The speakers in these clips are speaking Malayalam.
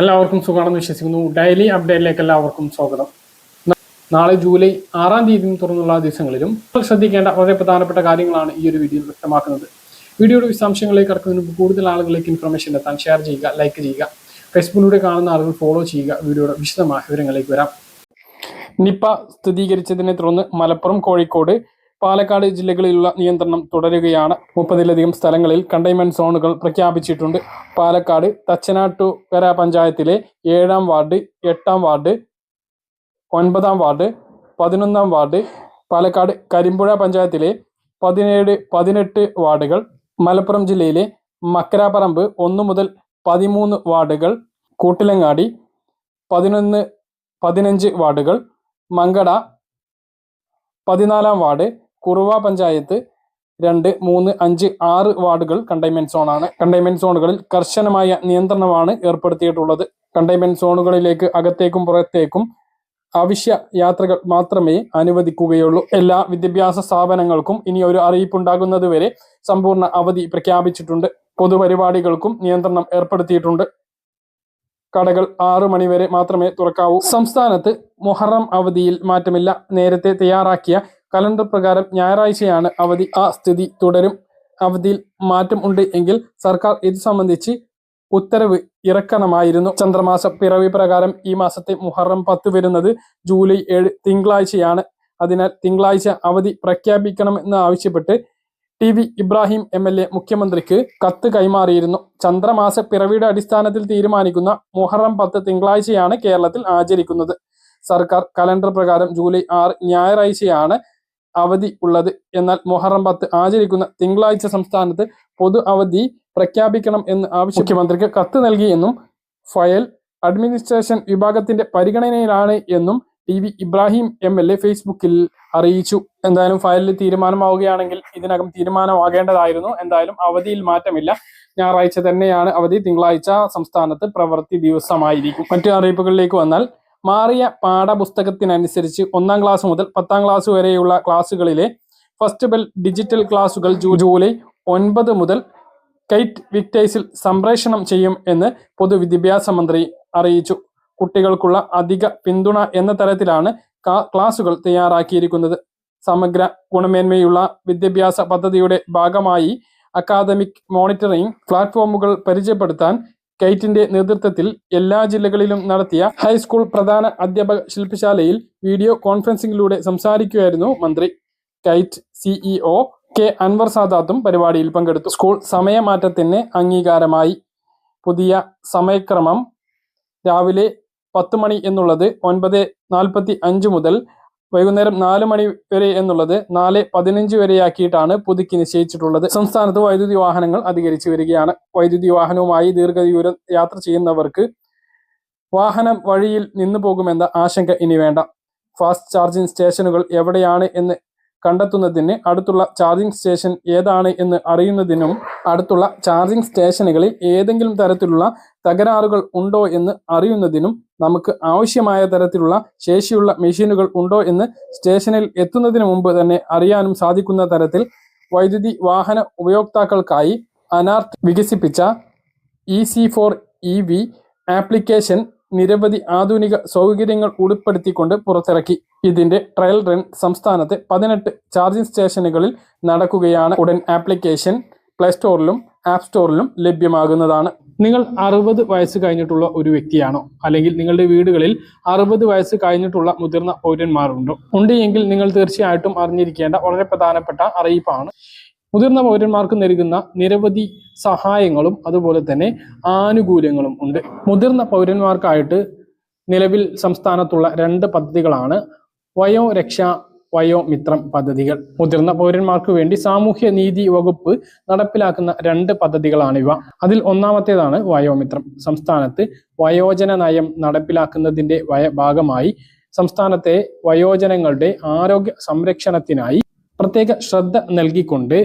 എല്ലാവർക്കും സുഖമാണെന്ന് വിശ്വസിക്കുന്നു. ഡെയിലി അപ്ഡേറ്റിലേക്ക് എല്ലാവർക്കും സ്വാഗതം. നാളെ ജൂലൈ ആറാം തീയതി തുറന്നുള്ള ദിവസങ്ങളിലും ശ്രദ്ധിക്കേണ്ട വളരെ പ്രധാനപ്പെട്ട കാര്യങ്ങളാണ് ഈ ഒരു വീഡിയോയിൽ വ്യക്തമാക്കുന്നത്. വീഡിയോയുടെ വിശദാംശങ്ങളിലേക്ക് കടക്കുന്നതിന് മുമ്പ് കൂടുതൽ ആളുകളിലേക്ക് ഇൻഫർമേഷൻ എത്താൻ ഷെയർ ചെയ്യുക ലൈക്ക് ചെയ്യുക ഫേസ്ബുക്കിലൂടെ കാണുന്ന ആളുകൾ ഫോളോ ചെയ്യുക വീഡിയോയുടെ വിശദമായ വിവരങ്ങളിലേക്ക് വരാം. നിപ്പ സ്ഥിരീകരിച്ചതിനെ തുടർന്ന് മലപ്പുറം കോഴിക്കോട് പാലക്കാട് ജില്ലകളിലുള്ള നിയന്ത്രണം തുടരുകയാണ്. മുപ്പതിലധികം സ്ഥലങ്ങളിൽ കണ്ടെയ്ൻമെന്റ് സോണുകൾ പ്രഖ്യാപിച്ചിട്ടുണ്ട്. പാലക്കാട് തച്ചനാട്ടുകര പഞ്ചായത്തിലെ ഏഴാം വാർഡ് എട്ടാം വാർഡ് ഒൻപതാം വാർഡ് പതിനൊന്നാം വാർഡ് പാലക്കാട് കരിമ്പുഴ പഞ്ചായത്തിലെ പതിനേഴ് പതിനെട്ട് വാർഡുകൾ മലപ്പുറം ജില്ലയിലെ മക്കരാപ്പറമ്പ് ഒന്ന് മുതൽ പതിമൂന്ന് വാർഡുകൾ കൂട്ടിലങ്ങാടി പതിനൊന്ന് പതിനഞ്ച് വാർഡുകൾ മങ്കട പതിനാലാം വാർഡ് കുറുവ പഞ്ചായത്ത് രണ്ട് മൂന്ന് അഞ്ച് ആറ് വാർഡുകൾ കണ്ടെയ്ൻമെന്റ് സോണാണ് കണ്ടെയ്ൻമെന്റ് സോണുകളിൽ കർശനമായ നിയന്ത്രണമാണ് ഏർപ്പെടുത്തിയിട്ടുള്ളത്. കണ്ടെയ്ൻമെന്റ് സോണുകളിലേക്ക് അകത്തേക്കും പുറത്തേക്കും അവശ്യ യാത്രകൾ മാത്രമേ അനുവദിക്കുകയുള്ളൂ. എല്ലാ വിദ്യാഭ്യാസ സ്ഥാപനങ്ങൾക്കും ഇനി ഒരു അറിയിപ്പുണ്ടാകുന്നത് വരെ സമ്പൂർണ അവധി പ്രഖ്യാപിച്ചിട്ടുണ്ട്. പൊതുപരിപാടികൾക്കും നിയന്ത്രണം ഏർപ്പെടുത്തിയിട്ടുണ്ട്. കടകൾ ആറു മണിവരെ മാത്രമേ തുറക്കാവൂ. സംസ്ഥാനത്ത് മൊഹറം അവധിയിൽ മാറ്റമില്ല. നേരത്തെ തയ്യാറാക്കിയ കലണ്ടർ പ്രകാരം ഞായറാഴ്ചയാണ് അവധി. ആ സ്ഥിതി തുടരും. അവധിയിൽ മാറ്റം ഉണ്ട് എങ്കിൽ സർക്കാർ ഇത് സംബന്ധിച്ച് ഉത്തരവ് ഇറക്കണമായിരുന്നു. ചന്ദ്രമാസ പിറവി പ്രകാരം ഈ മാസത്തെ മുഹറം പത്ത് വരുന്നത് ജൂലൈ ഏഴ് തിങ്കളാഴ്ചയാണ്. അതിനാൽ തിങ്കളാഴ്ച അവധി പ്രഖ്യാപിക്കണമെന്ന് ആവശ്യപ്പെട്ട് T V Ibrahim M L A മുഖ്യമന്ത്രിക്ക് കത്ത് കൈമാറിയിരുന്നു. ചന്ദ്രമാസ പിറവിയുടെ അടിസ്ഥാനത്തിൽ തീരുമാനിക്കുന്ന മുഹറം പത്ത് തിങ്കളാഴ്ചയാണ് കേരളത്തിൽ ആചരിക്കുന്നത്. സർക്കാർ കലണ്ടർ പ്രകാരം ജൂലൈ ആറ് ഞായറാഴ്ചയാണ് അവധി ഉള്ളത്. എന്നാൽ മൊഹറം പത്ത് ആചരിക്കുന്ന തിങ്കളാഴ്ച സംസ്ഥാനത്ത് പൊതു അവധി പ്രഖ്യാപിക്കണം എന്ന് ആവശ്യം മുഖ്യമന്ത്രിക്ക് കത്ത് നൽകിയെന്നും ഫയൽ അഡ്മിനിസ്ട്രേഷൻ വിഭാഗത്തിന്റെ പരിഗണനയിലാണ് എന്നും T V Ibrahim M L A ഫേസ്ബുക്കിൽ അറിയിച്ചു. എന്തായാലും ഫയലിൽ തീരുമാനമാവുകയാണെങ്കിൽ ഇതിനകം തീരുമാനമാകേണ്ടതായിരുന്നു. എന്തായാലും അവധിയിൽ മാറ്റമില്ല. ഞായറാഴ്ച തന്നെയാണ് അവധി. തിങ്കളാഴ്ച സംസ്ഥാനത്ത് പ്രവൃത്തി ദിവസമായിരിക്കും. മറ്റു അറിയിപ്പുകളിലേക്ക് വന്നാൽ മാറിയ പാഠപുസ്തകത്തിനനുസരിച്ച് ഒന്നാം ക്ലാസ് മുതൽ പത്താം ക്ലാസ് വരെയുള്ള ക്ലാസ്സുകളിലെ ഫസ്റ്റ് ബെൽ ഡിജിറ്റൽ ക്ലാസ്സുകൾ ജൂലൈ ഒൻപത് മുതൽ കൈറ്റ് വിക്ടേഴ്സിൽ സംപ്രേഷണം ചെയ്യും എന്ന് പൊതുവിദ്യാഭ്യാസ മന്ത്രി അറിയിച്ചു. കുട്ടികൾക്കുള്ള അധിക പിന്തുണ എന്ന തരത്തിലാണ് ക്ലാസുകൾ തയ്യാറാക്കിയിരിക്കുന്നത്. സമഗ്ര ഗുണമേന്മയുള്ള വിദ്യാഭ്യാസ പദ്ധതിയുടെ ഭാഗമായി അക്കാദമിക് മോണിറ്ററിംഗ് പ്ലാറ്റ്ഫോമുകൾ പരിചയപ്പെടുത്താൻ കൈറ്റിന്റെ നേതൃത്വത്തിൽ എല്ലാ ജില്ലകളിലും നടത്തിയ ഹൈസ്കൂൾ പ്രധാന അധ്യാപക ശില്പശാലയിൽ വീഡിയോ കോൺഫറൻസിംഗിലൂടെ സംസാരിക്കുകയായിരുന്നു മന്ത്രി. കൈറ്റ് സിഇഒ കെ അൻവർ സാദാത്തും പരിപാടിയിൽ പങ്കെടുത്തു. സ്കൂൾ സമയമാറ്റത്തിന് അംഗീകാരമായി. പുതിയ സമയക്രമം രാവിലെ പത്ത് മണി എന്നുള്ളത് ഒൻപത് നാൽപ്പത്തി അഞ്ച് മുതൽ വൈകുന്നേരം നാല് മണി വരെ എന്നുള്ളത് നാല് പതിനഞ്ച് വരെയാക്കിയിട്ടാണ് പുതുക്കി നിശ്ചയിച്ചിട്ടുള്ളത്. സംസ്ഥാനത്ത് വൈദ്യുതി വാഹനങ്ങൾ അധികരിച്ചു വരികയാണ്. വൈദ്യുതി വാഹനവുമായി ദീർഘദൂരം യാത്ര ചെയ്യുന്നവർക്ക് വാഹനം വഴിയിൽ നിന്നു പോകുമെന്ന ആശങ്ക ഇനി വേണ്ട. ഫാസ്റ്റ് ചാർജിംഗ് സ്റ്റേഷനുകൾ എവിടെയാണ് എന്ന് കണ്ടെത്തുന്നതിന് അടുത്തുള്ള ചാർജിംഗ് സ്റ്റേഷൻ ഏതാണ് എന്ന് അറിയുന്നതിനും അടുത്തുള്ള ചാർജിംഗ് സ്റ്റേഷനുകളിൽ ഏതെങ്കിലും തരത്തിലുള്ള തകരാറുകൾ ഉണ്ടോ എന്ന് അറിയുന്നതിനും നമുക്ക് ആവശ്യമായ തരത്തിലുള്ള ശേഷിയുള്ള മെഷീനുകൾ ഉണ്ടോ എന്ന് സ്റ്റേഷനിൽ എത്തുന്നതിന് മുമ്പ് തന്നെ അറിയാനും സാധിക്കുന്ന തരത്തിൽ വൈദ്യുതി വാഹന ഉപയോക്താക്കൾക്കായി അനാർട്ട് വികസിപ്പിച്ച E C for E V application നിരവധി ആധുനിക സൗകര്യങ്ങൾ ഉൾപ്പെടുത്തിക്കൊണ്ട് പുറത്തിറക്കി. ഇതിന്റെ ട്രയൽ റൺ സംസ്ഥാനത്തെ പതിനെട്ട് ചാർജിംഗ് സ്റ്റേഷനുകളിൽ നടക്കുകയാണ്. ഉടൻ ആപ്ലിക്കേഷൻ പ്ലേ സ്റ്റോറിലും ആപ്പ് സ്റ്റോറിലും ലഭ്യമാകുന്നതാണ്. നിങ്ങൾ അറുപത് വയസ്സ് കഴിഞ്ഞിട്ടുള്ള ഒരു വ്യക്തിയാണോ? അല്ലെങ്കിൽ നിങ്ങളുടെ വീടുകളിൽ അറുപത് വയസ്സ് കഴിഞ്ഞിട്ടുള്ള മുതിർന്ന പൗരന്മാരുണ്ടോ? ഉണ്ട് എങ്കിൽ നിങ്ങൾ തീർച്ചയായിട്ടും അറിഞ്ഞിരിക്കേണ്ട വളരെ പ്രധാനപ്പെട്ട അറിയിപ്പാണ്. മുതിർന്ന പൗരന്മാർക്ക് നൽകുന്ന നിരവധി സഹായങ്ങളും അതുപോലെ തന്നെ ആനുകൂല്യങ്ങളും ഉണ്ട്. മുതിർന്ന പൗരന്മാർക്കായിട്ട് നിലവിൽ സംസ്ഥാനത്തുള്ള രണ്ട് പദ്ധതികളാണ് വയോരക്ഷ വയോമിത്രം പദ്ധതികൾ. മുതിർന്ന പൗരന്മാർക്ക് വേണ്ടി സാമൂഹ്യ നീതി വകുപ്പ് നടപ്പിലാക്കുന്ന രണ്ട് പദ്ധതികളാണിവ അതിൽ ഒന്നാമത്തേതാണ് വയോമിത്രം സംസ്ഥാനത്ത് വയോജന നയം നടപ്പിലാക്കുന്നതിന്റെ ഭാഗമായി സംസ്ഥാനത്തെ വയോജനങ്ങളുടെ ആരോഗ്യ സംരക്ഷണത്തിനായി പ്രത്യേക ശ്രദ്ധ നൽകിക്കൊണ്ട്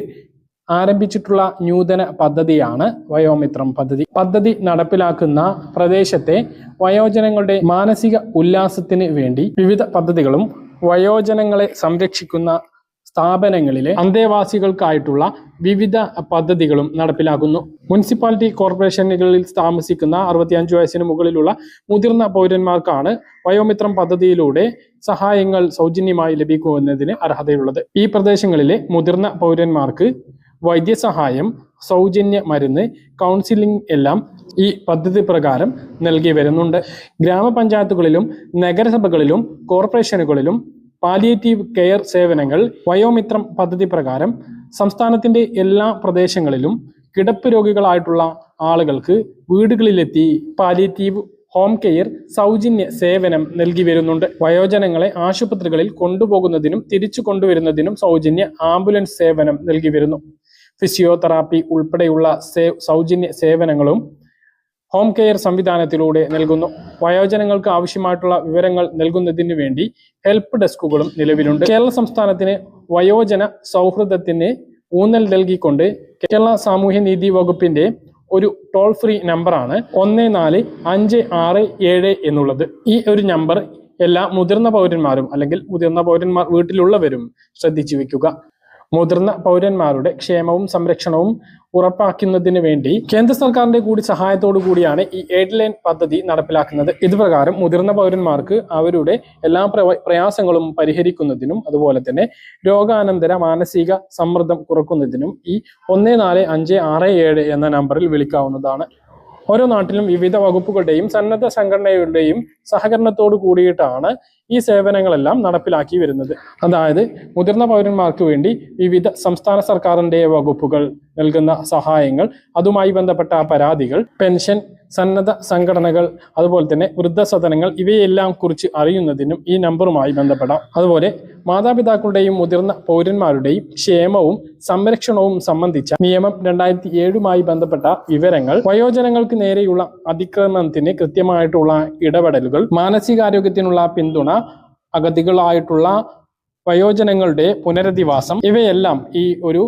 ആരംഭിച്ചിട്ടുള്ള നൂതന പദ്ധതിയാണ് വയോമിത്രം പദ്ധതി. പദ്ധതി നടപ്പിലാക്കുന്ന പ്രദേശത്തെ വയോജനങ്ങളുടെ മാനസിക ഉല്ലാസത്തിന് വേണ്ടി വിവിധ പദ്ധതികളും വയോജനങ്ങളെ സംരക്ഷിക്കുന്ന സ്ഥാപനങ്ങളിലെ അന്തേവാസികൾക്കായിട്ടുള്ള വിവിധ പദ്ധതികളും നടപ്പിലാക്കുന്നു. മുനിസിപ്പാലിറ്റി കോർപ്പറേഷനുകളിൽ താമസിക്കുന്ന അറുപത്തിയഞ്ച് വയസ്സിന് മുകളിലുള്ള മുതിർന്ന പൗരന്മാർക്കാണ് വയോമിത്രം പദ്ധതിയിലൂടെ സഹായങ്ങൾ സൗജന്യമായി ലഭിക്കുന്നതിന് അർഹതയുള്ളത്. ഈ പ്രദേശങ്ങളിലെ മുതിർന്ന പൗരന്മാർക്ക് വൈദ്യസഹായം സൗജന്യ മരുന്ന് കൗൺസിലിംഗ് എല്ലാം ഈ പദ്ധതി പ്രകാരം നൽകി വരുന്നുണ്ട്. ഗ്രാമപഞ്ചായത്തുകളിലും നഗരസഭകളിലും കോർപ്പറേഷനുകളിലും പാലിയേറ്റീവ് കെയർ സേവനങ്ങൾ വയോമിത്രം പദ്ധതി പ്രകാരം സംസ്ഥാനത്തിന്റെ എല്ലാ പ്രദേശങ്ങളിലും കിടപ്പ് രോഗികളായിട്ടുള്ള ആളുകൾക്ക് വീടുകളിലെത്തി പാലിയേറ്റീവ് ഹോം കെയർ സൗജന്യ സേവനം നൽകി വരുന്നുണ്ട്. വയോജനങ്ങളെ ആശുപത്രികളിൽ കൊണ്ടുപോകുന്നതിനും തിരിച്ചു കൊണ്ടുവരുന്നതിനും സൗജന്യ ആംബുലൻസ് സേവനം നൽകി വരുന്നു. ഫിസിയോതെറാപ്പി ഉൾപ്പെടെയുള്ള സൗജന്യ സേവനങ്ങളും ഹോം കെയർ സംവിധാനത്തിലൂടെ നൽകുന്നു. വയോജനങ്ങൾക്ക് ആവശ്യമായിട്ടുള്ള വിവരങ്ങൾ നൽകുന്നതിന് വേണ്ടി ഹെൽപ്പ് ഡെസ്കുകളും നിലവിലുണ്ട്. കേരള സംസ്ഥാനത്തിന് വയോജന സൗഹൃദത്തിന് ഊന്നൽ നൽകിക്കൊണ്ട് കേരള സാമൂഹ്യനീതി വകുപ്പിന്റെ ഒരു ടോൾ ഫ്രീ നമ്പറാണ് ഒന്ന് നാല് അഞ്ച് ആറ് ഏഴ് എന്നുള്ളത്. ഈ ഒരു നമ്പർ എല്ലാ മുതിർന്ന പൗരന്മാരും അല്ലെങ്കിൽ മുതിർന്ന പൗരന്മാർ വീട്ടിലുള്ളവരും ശ്രദ്ധിച്ചു വെക്കുക. മുതിർന്ന പൗരന്മാരുടെ ക്ഷേമവും സംരക്ഷണവും ഉറപ്പാക്കുന്നതിന് വേണ്ടി കേന്ദ്ര സർക്കാരിന്റെ കൂടി സഹായത്തോടു കൂടിയാണ് ഈ എയ്ഡ് ലൈൻ പദ്ധതി നടപ്പിലാക്കുന്നത്. ഇതുപ്രകാരം മുതിർന്ന പൗരന്മാർക്ക് അവരുടെ എല്ലാ പ്രയാസങ്ങളും പരിഹരിക്കുന്നതിനും അതുപോലെ തന്നെ രോഗാനന്തര മാനസിക സമ്മർദ്ദം കുറക്കുന്നതിനും ഈ ഒന്ന് നാല് അഞ്ച് ആറ് ഏഴ് എന്ന നമ്പറിൽ വിളിക്കാവുന്നതാണ്. ഓരോ നാട്ടിലും വിവിധ വകുപ്പുകളുടെയും സന്നദ്ധ സംഘടനകളുടെയും സഹകരണത്തോടു കൂടിയിട്ടാണ് ഈ സേവനങ്ങളെല്ലാം നടപ്പിലാക്കി വരുന്നത്. അതായത് മുതിർന്ന പൗരന്മാർക്ക് വേണ്ടി വിവിധ സംസ്ഥാന സർക്കാരിന്റെ വകുപ്പുകൾ നൽകുന്ന സഹായങ്ങൾ അതുമായി ബന്ധപ്പെട്ട പരാതികൾ പെൻഷൻ സന്നദ്ധ സംഘടനകൾ അതുപോലെ തന്നെ വൃദ്ധസദനങ്ങൾ ഇവയെല്ലാം കുറിച്ച് അറിയുന്നതിനും ഈ നമ്പറുമായി ബന്ധപ്പെടാം. അതുപോലെ മാതാപിതാക്കളുടെയും മുതിർന്ന പൗരന്മാരുടെയും ക്ഷേമവും സംരക്ഷണവും സംബന്ധിച്ച നിയമം രണ്ടായിരത്തി ഏഴുമായി ബന്ധപ്പെട്ട വിവരങ്ങൾ വയോജനങ്ങൾക്ക് നേരെയുള്ള അതിക്രമണത്തിന് കൃത്യമായിട്ടുള്ള ഇടപെടലുകൾ മാനസികാരോഗ്യത്തിനുള്ള പിന്തുണ അഗതികളായിട്ടുള്ള വയോജനങ്ങളുടെ പുനരധിവാസം. ഇവയെല്ലാം ഈ ഒരു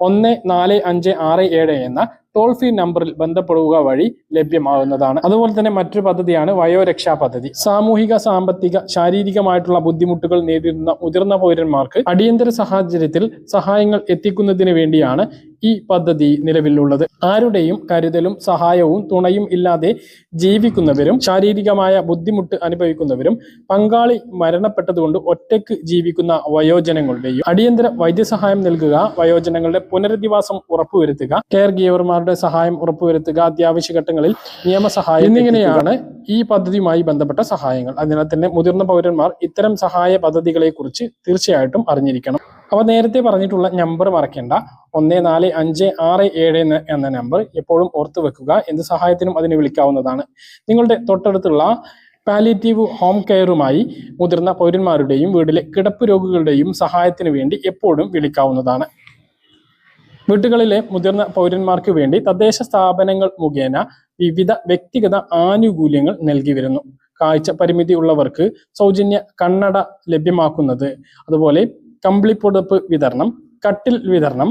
ഒന്ന് നാല് അഞ്ച് ആറ് ഏഴ് എന്ന ടോൾ ഫ്രീ നമ്പറിൽ ബന്ധപ്പെടുക വഴി ലഭ്യമാകുന്നതാണ് അതുപോലെ തന്നെ മറ്റൊരു പദ്ധതിയാണ് വയോരക്ഷാ പദ്ധതി. സാമൂഹിക സാമ്പത്തിക ശാരീരികമായിട്ടുള്ള ബുദ്ധിമുട്ടുകൾ നേരിടുന്ന മുതിർന്ന പൗരന്മാർക്ക് അടിയന്തര സാഹചര്യത്തിൽ സഹായങ്ങൾ എത്തിക്കുന്നതിന് വേണ്ടിയാണ് ഈ പദ്ധതി നിലവിലുള്ളത്. ആരുടെയും കരുതലും സഹായവും തുണയും ഇല്ലാതെ ജീവിക്കുന്നവരും ശാരീരികമായ ബുദ്ധിമുട്ട് അനുഭവിക്കുന്നവരും പങ്കാളി മരണപ്പെട്ടതുകൊണ്ട് ഒറ്റയ്ക്ക് ജീവിക്കുന്ന വയോജനങ്ങളുടെയും അടിയന്തര വൈദ്യസഹായം നൽകുക വയോജനങ്ങളുടെ പുനരധിവാസം ഉറപ്പുവരുത്തുക കെയർ ഗീവർമാരുടെ സഹായം ഉറപ്പുവരുത്തുക അത്യാവശ്യ ഘട്ടങ്ങളിൽ നിയമസഹായം എന്നിങ്ങനെയാണ് ഈ പദ്ധതിയുമായി ബന്ധപ്പെട്ട സഹായങ്ങൾ. അതിനാൽ തന്നെ മുതിർന്ന പൗരന്മാർ ഇത്തരം സഹായ പദ്ധതികളെക്കുറിച്ച് തീർച്ചയായിട്ടും അറിഞ്ഞിരിക്കണം. അവ നേരത്തെ പറഞ്ഞിട്ടുള്ള നമ്പർ മറക്കേണ്ട. ഒന്ന് നാല് അഞ്ച് ആറ് ഏഴ് എന്ന നമ്പർ എപ്പോഴും ഓർത്ത് വെക്കുക. എന്ത് സഹായത്തിനും അതിനെ വിളിക്കാവുന്നതാണ്. നിങ്ങളുടെ തൊട്ടടുത്തുള്ള പാലിറ്റീവ് ഹോം കെയറുമായി മുതിർന്ന പൗരന്മാരുടെയും വീട്ടിലെ കിടപ്പ് രോഗികളുടെയും സഹായത്തിന് വേണ്ടി എപ്പോഴും വിളിക്കാവുന്നതാണ്. വീട്ടുകളിലെ മുതിർന്ന പൗരന്മാർക്ക് വേണ്ടി തദ്ദേശ സ്ഥാപനങ്ങൾ മുഖേന വിവിധ വ്യക്തിഗത ആനുകൂല്യങ്ങൾ നൽകി വരുന്നു. കാഴ്ച പരിമിതി ഉള്ളവർക്ക് സൗജന്യ കണ്ണട ലഭ്യമാക്കുന്നത്. അതുപോലെ കമ്പിളിപ്പുടപ്പ് വിതരണം കട്ടിൽ വിതരണം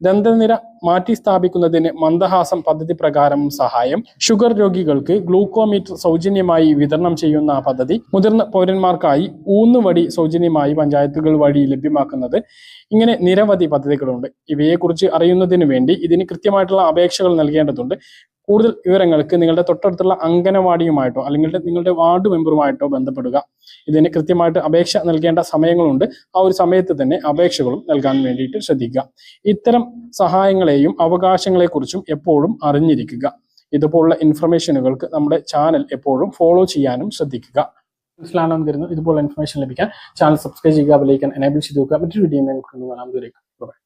ദന്തനിര മാറ്റി സ്ഥാപിക്കുന്നതിന് മന്ദഹാസം പദ്ധതി പ്രകാരം സഹായം ഷുഗർ രോഗികൾക്ക് ഗ്ലൂക്കോമീറ്റർ സൗജന്യമായി വിതരണം ചെയ്യുന്ന പദ്ധതി മുതിർന്ന പൗരന്മാർക്കായി ഊന്നുവടി സൗജന്യമായി പഞ്ചായത്തുകൾ വഴി ലഭ്യമാക്കുന്നത്. ഇങ്ങനെ നിരവധി പദ്ധതികളുണ്ട്. ഇവയെക്കുറിച്ച് അറിയുന്നതിന് വേണ്ടി ഇതിന് കൃത്യമായിട്ടുള്ള അപേക്ഷകൾ നൽകേണ്ടതുണ്ട്. കൂടുതൽ വിവരങ്ങൾക്ക് നിങ്ങളുടെ തൊട്ടടുത്തുള്ള അംഗനവാടിയുമായിട്ടോ അല്ലെങ്കിൽ നിങ്ങളുടെ വാർഡ് മെമ്പറുമായിട്ടോ ബന്ധപ്പെടുക. ഇതിന് കൃത്യമായിട്ട് അപേക്ഷ നൽകേണ്ട സമയങ്ങളുണ്ട്. ആ ഒരു സമയത്ത് തന്നെ അപേക്ഷകളും നൽകാൻ വേണ്ടിയിട്ട് ശ്രദ്ധിക്കുക. ഇത്തരം സഹായങ്ങളെയും അവകാശങ്ങളെക്കുറിച്ചും എപ്പോഴും അറിഞ്ഞിരിക്കുക. ഇതുപോലുള്ള ഇൻഫർമേഷനുകൾക്ക് നമ്മുടെ ചാനൽ എപ്പോഴും ഫോളോ ചെയ്യാനും ശ്രദ്ധിക്കുക. മനസ്സിലാണെന്ന് തരുന്നു ഇതുപോലുള്ള ഇൻഫർമേഷൻ ലഭിക്കാൻ ചാനൽ സബ്സ്ക്രൈബ് ചെയ്യുക ബെലൈക്കൻ എനേബിൾ ചെയ്ത് നോക്കുക മറ്റൊരു വീഡിയോ നമുക്ക് കാണാം.